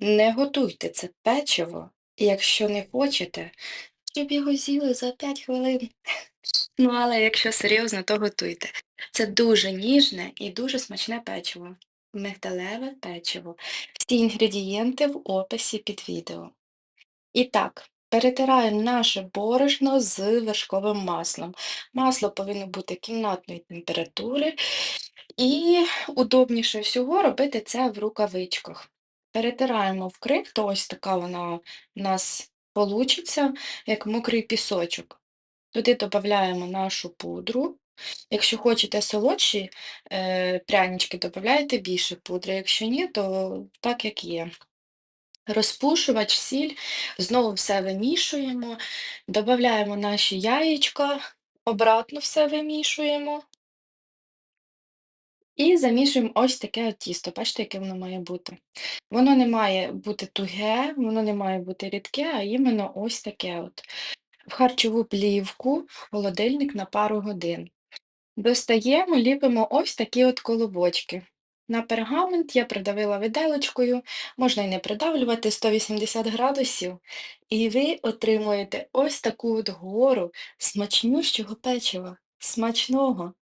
Не готуйте це печиво, якщо не хочете, щоб його з'їли за 5 хвилин. Ну, але якщо серйозно, то готуйте. Це дуже ніжне і дуже смачне печиво. Мигдалеве печиво. Всі інгредієнти в описі під відео. І так, перетираємо наше борошно з вершковим маслом. Масло повинно бути кімнатної температури, і удобніше всього робити це в рукавичках. Перетираємо в крихту, ось така вона у нас получиться, як мокрий пісочок. Туди додаємо нашу пудру. Якщо хочете солодші е, прянички, додавайте більше пудри. Якщо ні, то так як є. Розпушувач, сіль, знову все вимішуємо, додаємо наші яєчка, обратно все вимішуємо і замішуємо ось таке тісто. Бачите, яке воно має бути. Воно не має бути туге, воно не має бути рідке, а іменно ось таке от. В харчову плівку, в холодильник на пару годин. Достаємо, ліпимо ось такі от колобочки. На пергамент я придавила виделочкою, можна і не придавлювати 180 градусів, і ви отримуєте ось таку от гору смачнющого печива. Смачного!